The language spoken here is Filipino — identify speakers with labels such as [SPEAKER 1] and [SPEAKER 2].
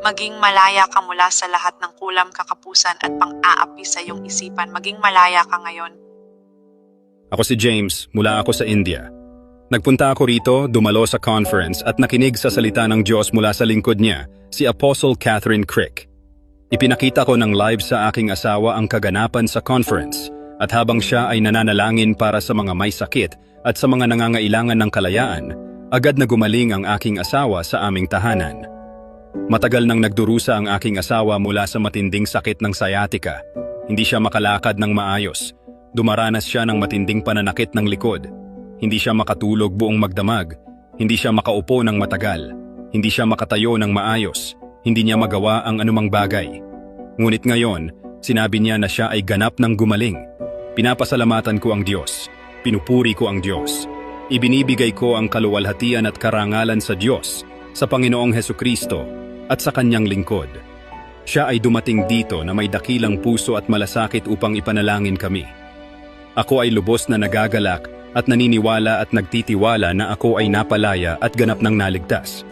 [SPEAKER 1] Maging malaya ka mula sa lahat ng kulam kakapusan at pang-aapi sa iyong isipan. Maging malaya ka ngayon.
[SPEAKER 2] Ako si James, mula ako sa India. Nagpunta ako rito, dumalo sa conference at nakinig sa salita ng Diyos mula sa lingkod niya, si Apostle Catherine Crick. Ipinakita ko ng live sa aking asawa ang kaganapan sa conference at habang siya ay nananalangin para sa mga may sakit at sa mga nangangailangan ng kalayaan, agad na gumaling ang aking asawa sa aming tahanan. Matagal nang nagdurusa ang aking asawa mula sa matinding sakit ng sciatica. Hindi siya makalakad ng maayos. Dumaranas siya ng matinding pananakit ng likod. Hindi siya makatulog buong magdamag. Hindi siya makaupo ng matagal. Hindi siya makatayo ng maayos. Hindi niya magawa ang anumang bagay. Ngunit ngayon, sinabi niya na siya ay ganap ng gumaling. Pinapasalamatan ko ang Diyos. Pinupuri ko ang Diyos. Ibinibigay ko ang kaluwalhatian at karangalan sa Diyos, sa Panginoong Heso Kristo, at sa kanyang lingkod. Siya ay dumating dito na may dakilang puso at malasakit upang ipanalangin kami. Ako ay lubos na nagagalak at naniniwala at nagtitiwala na ako ay napalaya at ganap ng naligtas.